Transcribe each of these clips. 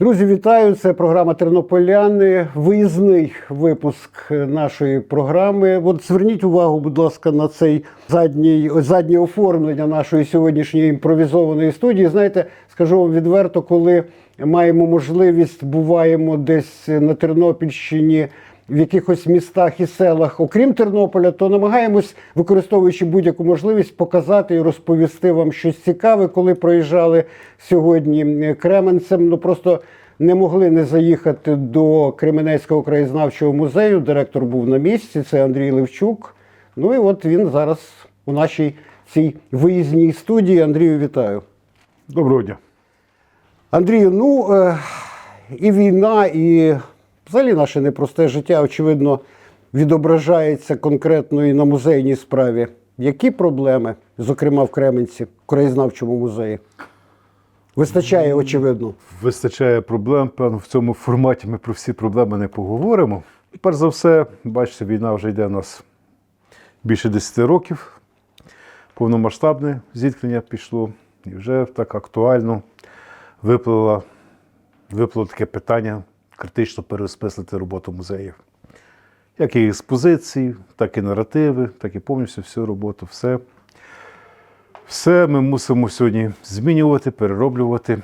Друзі, вітаю! Це програма Тернополяни. Виїзний випуск нашої програми. От зверніть увагу, будь ласка, на цей задній заднє оформлення нашої сьогоднішньої імпровізованої студії. Знаєте, скажу вам відверто, коли маємо можливість, буваємо десь на Тернопільщині. В якихось містах і селах, окрім Тернополя, то намагаємось, використовуючи будь-яку можливість, показати і розповісти вам щось цікаве, коли проїжджали сьогодні Кременцем. Ну просто не могли не заїхати до Кременецького краєзнавчого музею. Директор був на місці. Це Андрій Левчук. Ну і от він зараз у нашій цій виїзній студії. Андрію, вітаю. Доброго дня. Андрію, ну е, і війна, і взагалі наше непросте життя, очевидно, відображається конкретно і на музейній справі. Які проблеми, зокрема в Кременці, в краєзнавчому музеї? Вистачає, очевидно. Вистачає проблем. Певно, в цьому форматі ми про всі проблеми не поговоримо. Перш за все, бачите, війна вже йде у нас більше 10 років. Повномасштабне зіткнення пішло. І вже так актуально виплило, виплило таке питання критично переосмислити роботу музеїв. Як і експозиції, так і наративи, так і повністю всю роботу. Все. Все ми мусимо сьогодні змінювати, перероблювати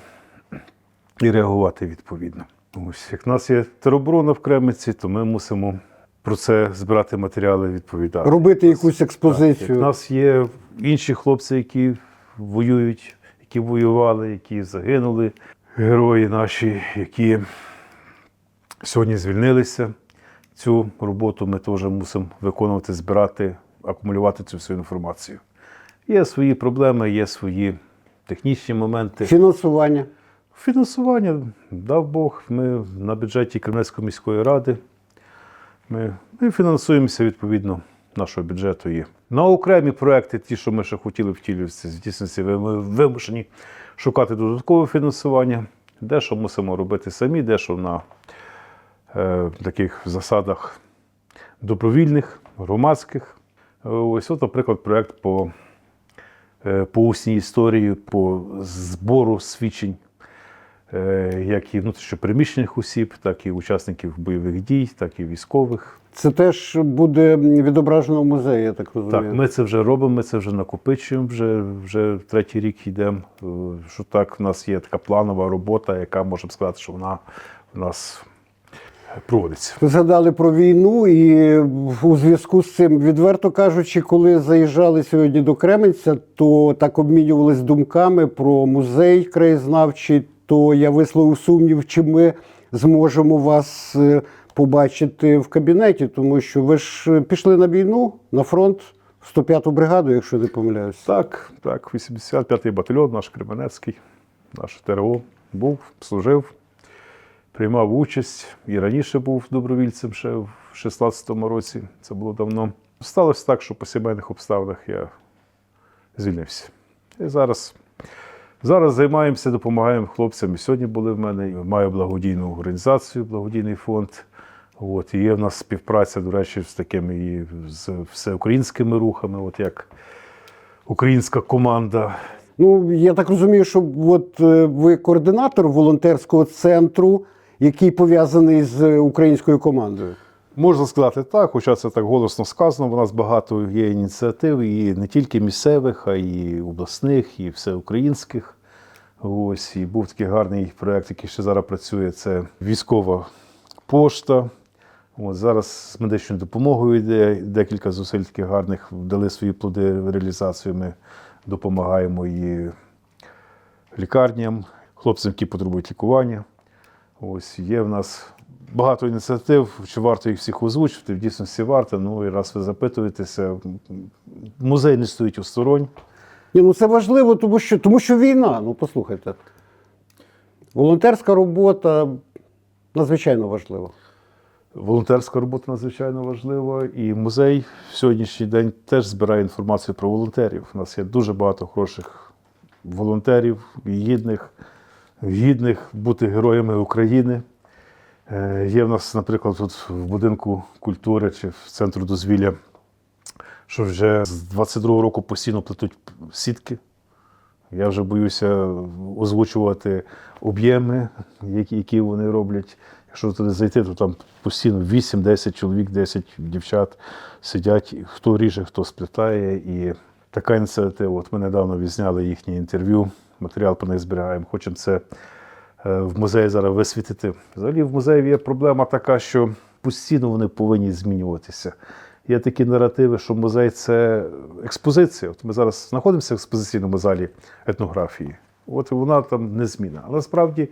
і реагувати відповідно. Ось як в нас є тероборона в Кремниці, то ми мусимо про це збирати матеріали відповідати. Робити якусь Так, експозицію. як в нас є інші хлопці, які воюють, які воювали, які загинули, герої наші, які сьогодні звільнилися. Цю роботу ми теж мусимо виконувати, збирати, акумулювати цю всю інформацію. Є свої проблеми, є свої технічні моменти. Фінансування. Фінансування дав Бог. Ми на бюджеті Кремлівської міської ради. Ми, ми фінансуємося відповідно нашого бюджету. І на окремі проекти, ті, що ми ще хотіли втілюватися, в дійсності ми вимушені шукати додаткове фінансування. Дещо мусимо робити самі, дещо на е, таких засадах добровільних, громадських. Ось, от, наприклад, проект по, е, по усній історії, по збору свідчень е, як і внутрішньопереміщених осіб, так і учасників бойових дій, так і військових. Це теж буде відображено в музеї, я так розумію. Так, ми це вже робимо, ми це вже накопичуємо, вже, вже третій рік йдемо. Е, Що так, в нас є така планова робота, яка можемо сказати, що вона у нас проводиться. Ви згадали про війну, і у зв'язку з цим, відверто кажучи, коли заїжджали сьогодні до Кременця, то так обмінювалися думками про музей краєзнавчий. То я висловив сумнів, чи ми зможемо вас е, побачити в кабінеті, тому що ви ж е, пішли на війну на фронт в 105-ту бригаду, якщо не помиляюсь. Так, так, 85-й батальйон, наш Кременецький, наш ТРО був, служив, приймав участь і раніше був добровільцем ще в 16-му році. Це було давно. Сталося так, що по сімейних обставинах я звільнився. І зараз, зараз займаємося, допомагаємо хлопцям. Сьогодні були в мене. Маю благодійну організацію, благодійний фонд. От, і є в нас співпраця, до речі, з такими і з всеукраїнськими рухами, от як українська команда. Ну, я так розумію, що от е, ви координатор волонтерського центру, який пов'язаний з українською командою. Можна сказати так, хоча це так голосно сказано. У нас багато є ініціатив, і не тільки місцевих, а й обласних, і всеукраїнських. Ось і був такий гарний проєкт, який ще зараз працює. Це військова пошта. От зараз з медичною допомогою йде декілька зусиль таких гарних дали свої плоди в реалізацію. Ми допомагаємо і лікарням, хлопцям, які потребують лікування. Ось є в нас багато ініціатив. Чи варто їх всіх озвучити? В дійсності варто. Ну і раз ви запитуєтеся, музей не стоїть осторонь. Ні, ну це важливо, тому що, тому що війна. Ну, послухайте. Волонтерська робота надзвичайно важлива. Волонтерська робота надзвичайно важлива, і музей в сьогоднішній день теж збирає інформацію про волонтерів. У нас є дуже багато хороших волонтерів, гідних, гідних бути героями України. Е, Є в нас, наприклад, тут в будинку культури чи в центру дозвілля, що вже з 22-го року постійно плетуть сітки Я вже боюся озвучувати об'єми, які, які вони роблять. Якщо туди зайти, то там постійно 8-10 чоловік, 10 дівчат сидять, хто ріже, хто сплітає. І така ініціатива. От ми недавно відзняли їхнє інтерв'ю, матеріал по них зберігаємо. Хочемо це е, в музеї зараз висвітити. Взагалі в музеї є проблема така, що постійно вони повинні змінюватися. Є такі наративи, що музей це експозиція. От ми зараз знаходимося в експозиційному залі етнографії. От вона там незмінна. Але насправді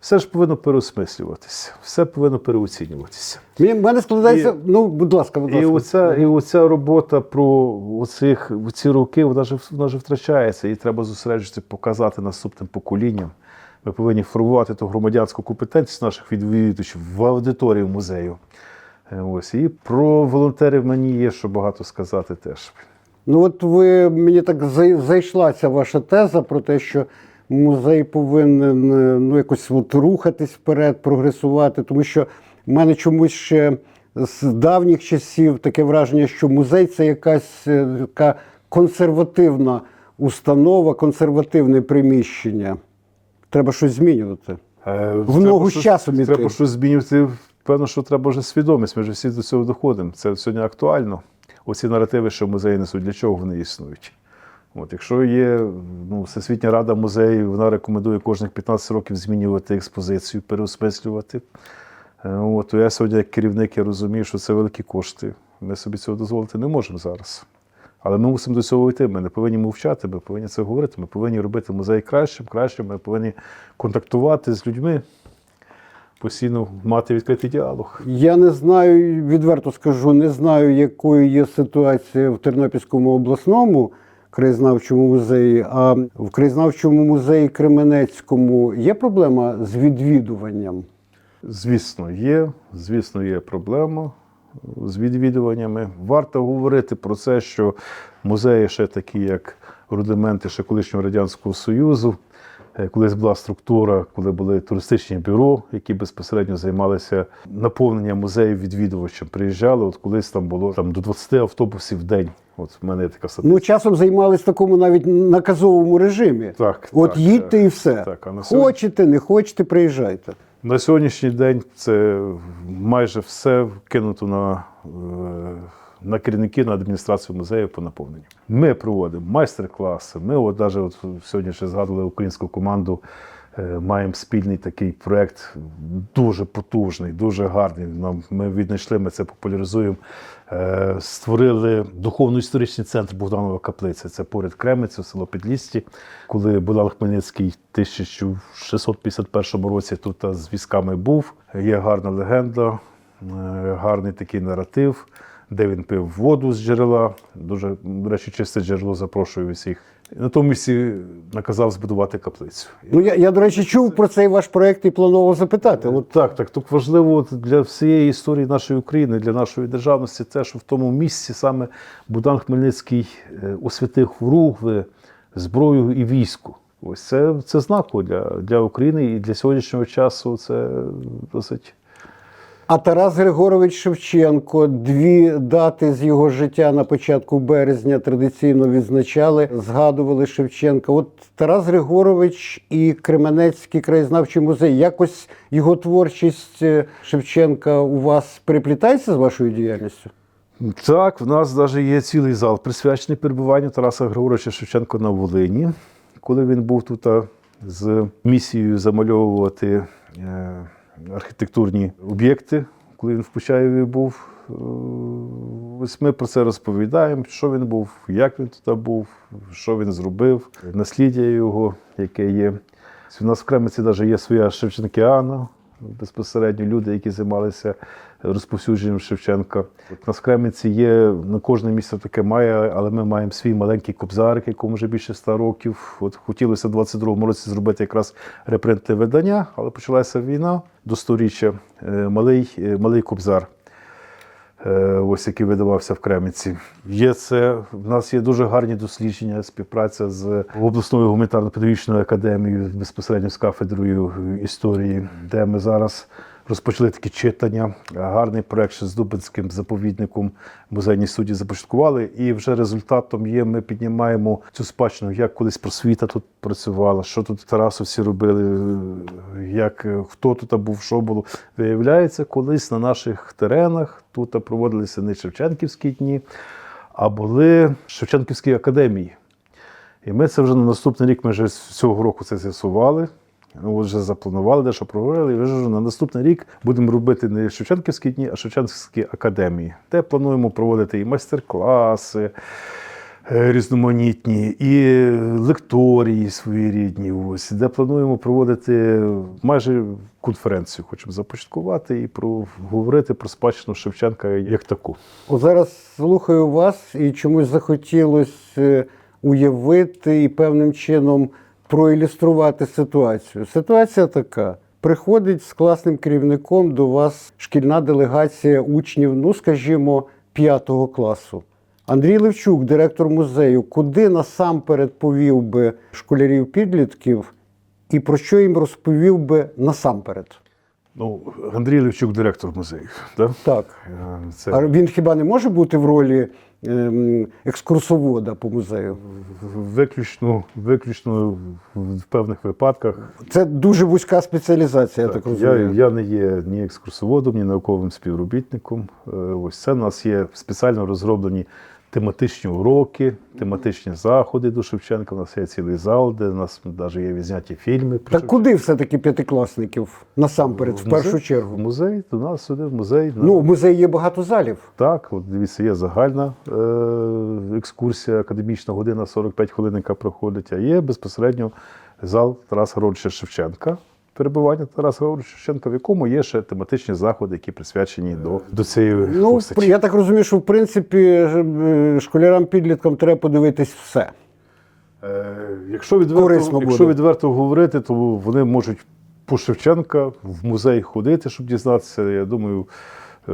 все ж повинно переосмислюватися, все повинно переоцінюватися. Мені в мене складається. І- ну, будь ласка, будь І ласка. оця, і оця робота про оцих, ці роки, вона ж, вона ж втрачається. І треба зосереджуватися, показати наступним поколінням. Ми повинні формувати ту громадянську компетентність наших відвідувачів в аудиторії музею. Е, Ось. І про волонтерів мені є що багато сказати теж. Ну, от ви мені так зай- зайшла ця ваша теза про те, що музей повинен е, ну, якось от рухатись вперед, прогресувати, тому що в мене чомусь ще з давніх часів таке враження, що музей це якась е, така консервативна установа, консервативне приміщення. Треба щось змінювати. Е, В ногу з часом іти. Треба щось змінювати. Певно, що треба вже свідомість. Ми вже всі до цього доходимо. Це сьогодні актуально. Оці наративи, що музеї несуть, для чого вони існують. От, якщо є ну, Всесвітня рада музеїв, вона рекомендує кожних 15 років змінювати експозицію, переосмислювати. Е, От, то я сьогодні, як керівник, я розумію, що це великі кошти. Ми собі цього дозволити не можемо зараз. Але ми мусимо до цього йти. Ми не повинні мовчати, ми повинні це говорити. Ми повинні робити музей кращим, кращим. Ми повинні контактувати з людьми, постійно мати відкритий діалог. Я не знаю, відверто скажу, не знаю, якою є ситуація в Тернопільському обласному краєзнавчому музеї, а в краєзнавчому музеї Кременецькому є проблема з відвідуванням. Звісно, є. Звісно, є проблема з відвідуваннями. Варто говорити про це, що музеї ще такі, як рудименти ще колишнього Радянського Союзу. Е, Колись була структура, коли були туристичні бюро, які безпосередньо займалися наповненням музеїв відвідувачем. Приїжджали, от колись там було там, до 20 автобусів в день. От в мене є така статистика. Ну, часом займались в такому навіть наказовому режимі. Так, От так, їдьте і все. Так, а на сьогодні- Хочете, не хочете, приїжджайте. На сьогоднішній день це майже все кинуто на, е, на керівники, на адміністрацію музею по наповненню. Ми проводимо майстер-класи. Ми, от навіть от сьогодні ще згадували українську команду. е, Маємо спільний такий проєкт, дуже потужний, дуже гарний. Нам ми віднайшли, ми це популяризуємо. Е, Створили духовно-історичний центр Богданова каплиця. Це поряд Кремецю, село Підлісті. Коли Богдан Хмельницький в 1651 році тут з військами був. Є гарна легенда, е, гарний такий наратив, де він пив воду з джерела. Дуже, до речі, чисте джерело запрошую всіх. І На тому місці наказав збудувати каплицю. Ну, я, я, до речі, чув про цей ваш проєкт і планував запитати. От Так, так. Тут важливо для всієї історії нашої України, для нашої державності, те, що в тому місці саме Богдан Хмельницький е, освятив ругви, зброю і військо. Ось це, це знаково для, для України і для сьогоднішнього часу це досить. А Тарас Григорович Шевченко дві дати з його життя на початку березня традиційно відзначали, згадували Шевченка. От Тарас Григорович і Кременецький краєзнавчий музей. Якось його творчість е, Шевченка у вас переплітається з вашою діяльністю? Так, в нас навіть є цілий зал, присвячений перебуванню Тараса Григоровича Шевченка на Волині, коли він був тут з місією замальовувати е, архітектурні об'єкти, коли він в Почаєві був. Е, Ось ми про це розповідаємо, що він був, як він туди був, що він зробив, насліддя його, яке є. У нас в Кремниці навіть є своя Шевченкіана, безпосередньо люди, які займалися розповсюдженням Шевченка. От у нас в Кремниці є на кожне місце таке має, але ми маємо свій маленький кобзарик, якому вже більше ста років. От хотілося в 22-му році зробити якраз репринтне видання, але почалася війна до сторіччя. Е, Малий, е, малий кобзар. Е, ось який видавався в Кремниці. Є це. В нас є дуже гарні дослідження, співпраця з обласною гуманітарно-педагогічною академією, безпосередньо з кафедрою історії, де ми зараз розпочали такі читання. Гарний проект ще з Дубинським заповідником музейні судді започаткували. І вже результатом є, ми піднімаємо цю спадщину, як колись просвіта тут працювала, що тут Тарасовці робили, як е, хто тут був, що було. Виявляється, колись на наших теренах тут проводилися не Шевченківські дні, а були Шевченківські академії. І ми це вже на наступний рік, ми вже з цього року це з'ясували. Ну, От вже запланували, дещо провели. І вже на наступний рік будемо робити не Шевченківські дні, а Шевченківські академії, де плануємо проводити і майстер-класи е, різноманітні, і лекторії своєрідні. Ось, де плануємо проводити майже конференцію. Хочемо започаткувати і про, говорити про спадщину Шевченка як таку. От зараз слухаю вас і чомусь захотілося уявити і певним чином проілюструвати ситуацію. Ситуація така: приходить з класним керівником до вас шкільна делегація учнів, ну скажімо, п'ятого класу. Андрій Левчук, директор музею, куди насамперед повів би школярів підлітків і про що їм розповів би насамперед? Ну, Андрій Левчук, директор музею. Да? Так. Е, Це А він хіба не може бути в ролі екскурсовода по музею? виключно, виключно в певних випадках. Це дуже вузька спеціалізація, я так розумію. я не є ні екскурсоводом, ні науковим співробітником. Е, Ось це у нас є спеціально розроблені тематичні уроки, тематичні заходи до Шевченка. У нас є цілий зал, де у нас навіть є відзняті фільми. про Так куди все-таки п'ятикласників насамперед, в, музей? першу В чергу? музей, до нас сюди, в музей. на- Ну, в музеї є багато залів. Так, от дивіться, є загальна е, екскурсія, академічна година 45 хвилин, яка проходить, а є безпосередньо зал Тараса Григоровича Шевченка. Перебування Тараса Григоровича Шевченка, в якому є ще тематичні заходи, які присвячені до, до цієї Ну, постаті. я так розумію, що в принципі е, школярам-підліткам треба подивитись все. Е, якщо, відверто, Корисно якщо буде. відверто говорити, то вони можуть по Шевченка в музей ходити, щоб дізнатися, я думаю, е,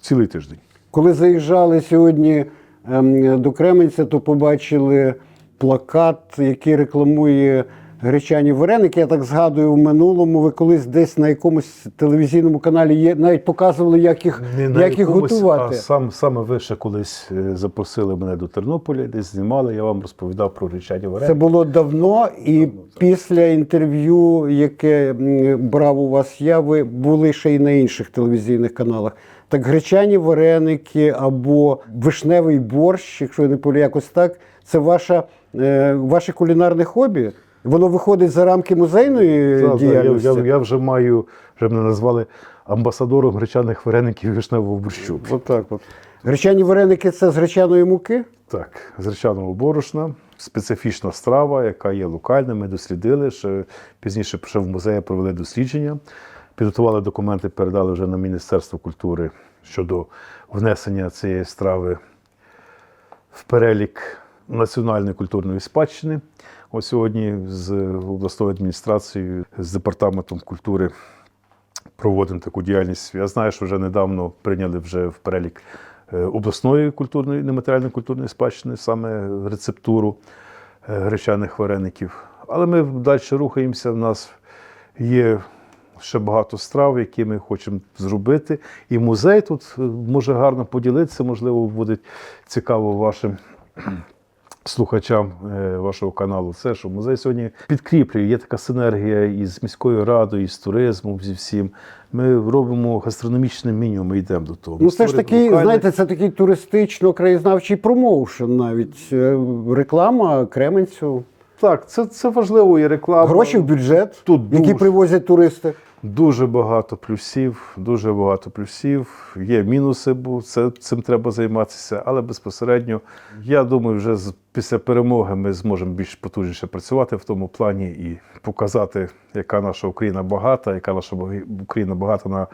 цілий тиждень. Коли заїжджали сьогодні ем, до Кременця, то побачили плакат, який рекламує гречані вареники. Я так згадую, в минулому ви колись десь на якомусь телевізійному каналі є, навіть показували, як їх, Не на як їх якомусь, готувати. А сам, саме ви ще колись е, запросили мене до Тернополя, десь знімали, я вам розповідав про гречані Це було давно, і після інтерв'ю, яке брав у вас я, ви були ще й на інших телевізійних каналах. Так гречані вареники або вишневий борщ, якщо я не помиляю, якось так, це ваша, е, ваше кулінарне хобі? Воно виходить за рамки музейної Та, та, я, діяльності? я, я вже маю, вже мене назвали амбасадором гречаних вареників вишневого борщу. Отак от. Гречані вареники це з гречаної муки? Так, з гречаного борошна, специфічна страва, яка є локальна. Ми дослідили. Ще пізніше ще в музеї провели дослідження, підготували документи, передали вже на Міністерство культури щодо внесення цієї страви в перелік національної культурної спадщини. Ось сьогодні з обласною адміністрацією, з департаментом культури проводимо таку діяльність. Я знаю, що вже недавно прийняли вже в перелік е, обласної культурної нематеріальної культурної спадщини, саме рецептуру е, гречаних вареників. Але ми далі рухаємося. У нас є ще багато страв, які ми хочемо зробити. І музей тут е, може гарно поділитися, можливо, буде цікаво вашим слухачам е, вашого каналу. Це що музей сьогодні підкріплює. Є така синергія із міською радою, із туризмом, зі всім. Ми робимо гастрономічне меню, ми йдемо до того. Ну, це ж такий, локальне- знаєте, це такий туристично-краєзнавчий промоушен навіть. Е, Реклама Кременцю. Так, це, це важливо і реклама. Гроші в бюджет, Тут які дуже. привозять туристи. Дуже багато плюсів, дуже багато плюсів. Є мінуси, бо це, цим треба займатися. Але безпосередньо, я думаю, вже з, після перемоги ми зможемо більш потужніше працювати в тому плані і показати, яка наша Україна багата, яка наша Україна багата на,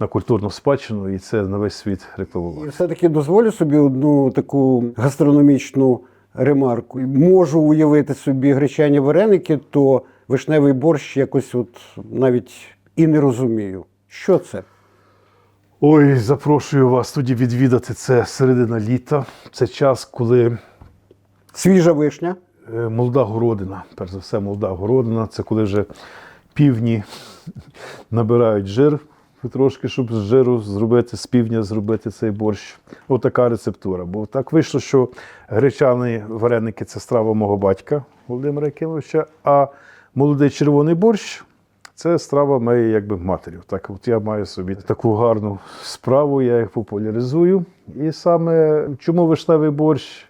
на культурну спадщину, і це на весь світ І рекламувати. все-таки дозволю собі одну таку гастрономічну ремарку. Можу уявити собі гречані вареники, то вишневий борщ якось от навіть і не розумію. Що це? Ой, запрошую вас тоді відвідати це середина літа. Це час, коли Свіжа вишня. Е, Молода городина, перш за все, молода городина. Це коли вже півні набирають жир трошки, щоб з жиру зробити, з півдня зробити цей борщ. Отака рецептура. Бо так вийшло, що гречані вареники це страва мого батька Володимира Якимовича, а молодий червоний борщ це страва моєї якби матері. Так, от я маю собі таку гарну справу, я їх популяризую. І саме чому вишневий борщ?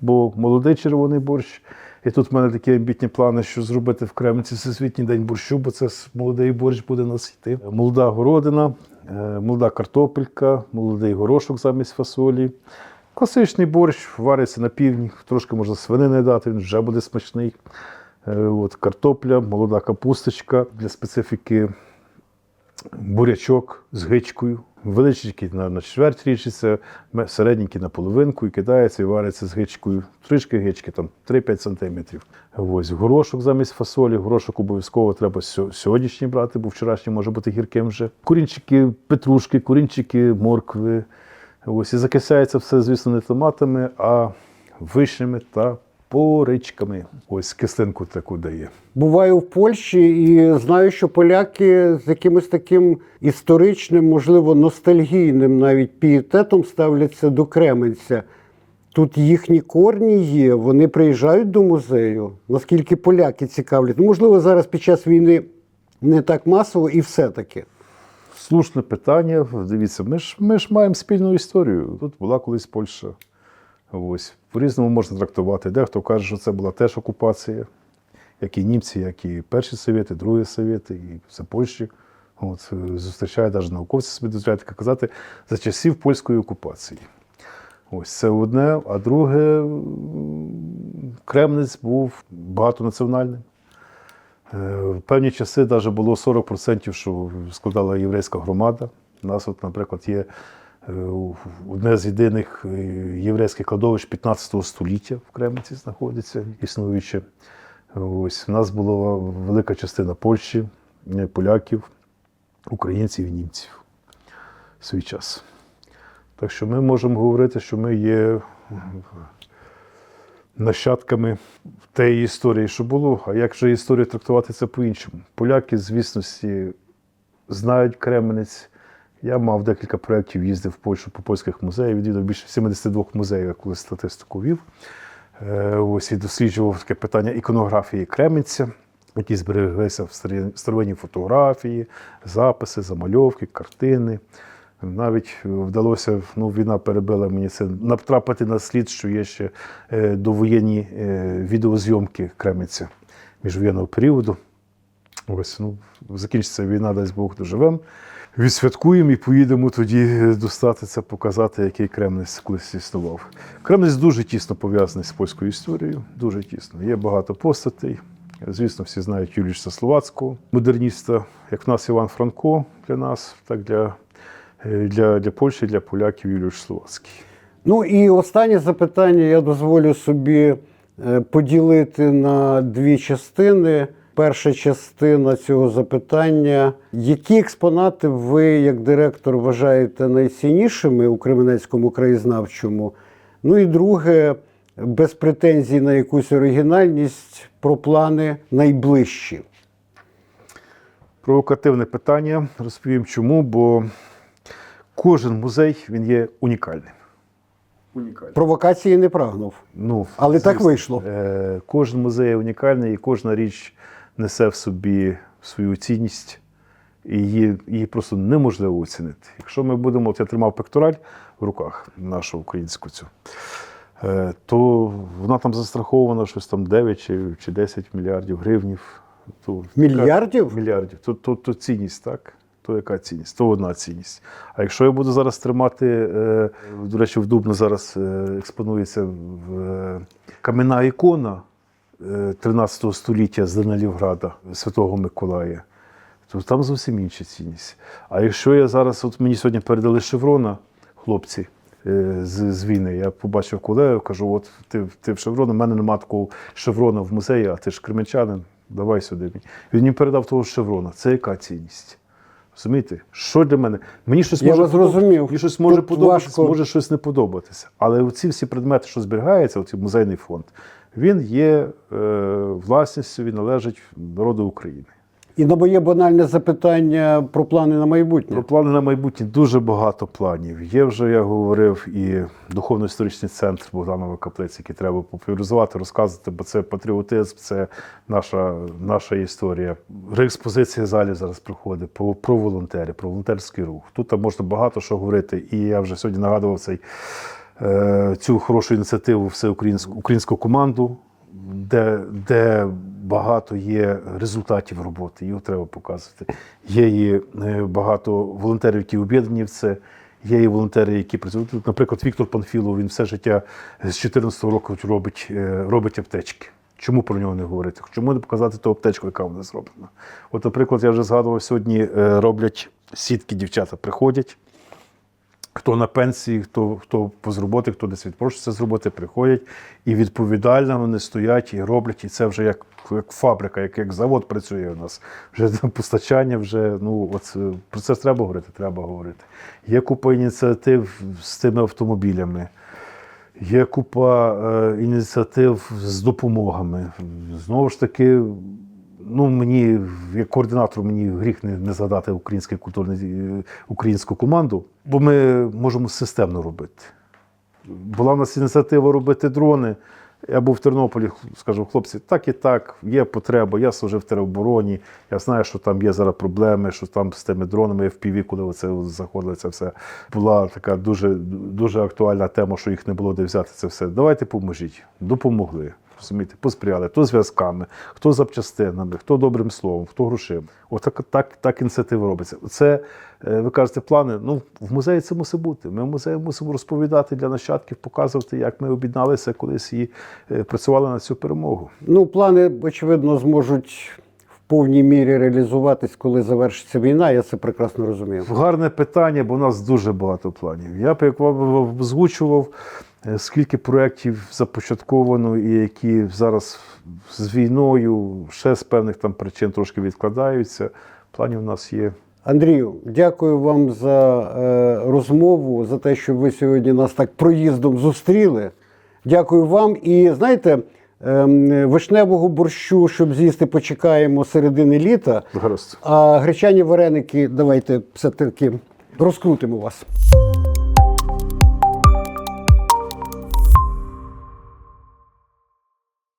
Бо молодий червоний борщ. І тут в мене такі амбітні плани, що зробити в Кремниці Всесвітній день борщу, бо це молодий борщ буде нас йти. Молода городина, е, молода картопелька, молодий горошок замість фасолі. Класичний борщ вариться на півдні, трошки можна свинини дати, він вже буде смачний. Е, От, картопля, молода капусточка для специфіки бурячок з гичкою. Величенький на, чверть річиться, середненький на половинку і кидається і вариться з гичкою. Трішки гички, там 3-5 сантиметрів. Ось горошок замість фасолі. Горошок обов'язково треба сьогоднішній брати, бо вчорашній може бути гірким вже. Курінчики, петрушки, курінчики, моркви. Ось і закисається все, звісно, не томатами, а вишнями та поричками. Ось кислинку таку дає. Буваю в Польщі і знаю, що поляки з якимось таким історичним, можливо, ностальгійним навіть пієтетом ставляться до Кременця. Тут їхні корні є, вони приїжджають до музею. Наскільки поляки цікавлять? Ну, можливо, зараз під час війни не так масово і все-таки. Слушне питання. Дивіться, ми ж, ми ж маємо спільну історію. Тут була колись Польща. Ось. По-різному можна трактувати. Дехто каже, що це була теж окупація, як і німці, як і перші совєти, другі совєти, і все Польщі. От, е, навіть науковці собі дозволяють таке казати за часів польської окупації. Ось це одне. А друге, Кремниць був багатонаціональним. Е, В певні часи навіть було 40%, що складала єврейська громада. У нас, от, наприклад, є одне з єдиних е, єврейських кладовищ 15 століття в Кремниці знаходиться, існуюче. Ось у нас була велика частина Польщі, е, поляків, українців і німців в свій час. Так що ми можемо говорити, що ми є нащадками тієї історії, що було. А як же історію трактувати це по-іншому? Поляки, звісно, знають Кременець. Я мав декілька проєктів, їздив в Польщу по польських музеях, відвідав більше 72 музеїв, я коли статистику вів. Е, Ось і досліджував таке питання іконографії Кременця, які збереглися в старовинні фотографії, записи, замальовки, картини. Навіть вдалося, ну, війна перебила мені це натрапити на слід, що є ще е, довоєнні е, відеозйомки Кременця міжвоєнного періоду. Ось, ну, закінчиться війна, дасть Бог доживемо. Відсвяткуємо і поїдемо тоді е, достати це, показати, який Кремниць колись існував. Кремниць дуже тісно пов'язаний з польською історією, дуже тісно. Є багато постатей. Звісно, всі знають Юліча Словацького, модерніста, як в нас Іван Франко для нас, так для, е, для, для Польщі, для поляків Юліш Словацький. Ну і останнє запитання я дозволю собі е, поділити на дві частини. Перша частина цього запитання: які експонати ви, як директор, вважаєте найціннішими у Кременецькому краєзнавчому? Ну і друге, без претензій на якусь оригінальність, про плани найближчі. Провокативне питання. Розповім чому, бо кожен музей він є унікальним. Унікальним. Провокації не прагнув. Ну, Але так вийшло. Е, кожен музей унікальний, і кожна річ несе в собі свою цінність, і її, її просто неможливо оцінити. Якщо ми будемо, от я тримав пектораль в руках нашу українську цю, е, то вона там застрахована щось там 9 чи, чи 10 мільярдів гривнів. То, Мільярдів? Мільярдів. То, то, то цінність, так? То яка цінність? То одна цінність. А якщо я буду зараз тримати, е, до речі, в Дубно зараз е, експонується в, е, кам'яна ікона 13 століття з Данилівграда Святого Миколая, то там зовсім інша цінність. А якщо я зараз, от мені сьогодні передали шеврона, хлопці. е, З, з війни я побачив колегу, кажу: от ти, ти в шеврон, у мене немає такого шеврона в музеї, а ти ж кременчанин, давай сюди. мені. Він мені передав того шеврона. Це яка цінність? Розумієте? Що для мене? Мені щось Я може вас. Мені щось може подобатися, важко. може щось не подобатися. Але оці всі предмети, що зберігаються, оцей музейний фонд, він є е, власністю, він належить народу України. І на моє банальне запитання про плани на майбутнє. Про плани на майбутнє дуже багато планів. Є вже, я говорив, і духовно-історичний центр Богданової каплиці, який треба популяризувати, розказувати, бо це патріотизм, це наша, наша історія. Реекспозиція залі зараз проходить про, про волонтерів, про волонтерський рух. Тут можна багато що говорити. І я вже сьогодні нагадував цей, цю хорошу ініціативу всеукраїнську українську команду, де, де багато є результатів роботи, його треба показувати. Є і е, багато волонтерів, які об'єднані в це. Є і волонтери, які працюють. Наприклад, Віктор Панфілов, він все життя з 2014 року робить, е, робить аптечки. Чому про нього не говорити? Чому не показати ту аптечку, яка вона зроблена? От, наприклад, я вже згадував сьогодні, е, роблять сітки, дівчата приходять. Хто на пенсії, хто, хто з роботи, хто десь відпрошується з роботи, приходять і відповідально вони стоять і роблять. І це вже як, як фабрика, як, як завод працює у нас. Вже постачання, вже ну от е, про це треба говорити. Треба говорити. Є купа ініціатив з тими автомобілями. Є купа е, ініціатив з допомогами. Знову ж таки, ну мені, як координатор, мені гріх не, не згадати український культурний е, українську команду, бо ми можемо системно робити. Була в нас ініціатива робити дрони. Я був в Тернополі, скажу, хлопці, так і так, є потреба. Я служив в теробороні. Я знаю, що там є зараз проблеми, що там з тими дронами FPV, коли оце заходило, це все була така дуже, дуже актуальна тема, що їх не було де взяти це все. Давайте поможіть. Допомогли. Розумієте, посприяли, хто зв'язками, хто запчастинами, хто добрим словом, хто грошима. Отак так, так ініціатива робиться. Це, е, ви кажете, плани. Ну, в музеї це мусить бути. Ми в музеї мусимо розповідати для нащадків, показувати, як ми об'єдналися колись і е, працювали на цю перемогу. Ну, плани, очевидно, зможуть в повній мірі реалізуватись, коли завершиться війна. Я це прекрасно розумію. Гарне питання, бо у нас дуже багато планів. Я б як вам озвучував, е, скільки проєктів започатковано і які зараз з війною ще з певних там причин трошки відкладаються. Планів у нас є. Андрію, дякую вам за е, розмову, за те, що ви сьогодні нас так проїздом зустріли. Дякую вам. І знаєте, ем, вишневого борщу, щоб з'їсти, почекаємо середини літа. Гаразд. А гречані вареники, давайте все-таки розкрутимо вас.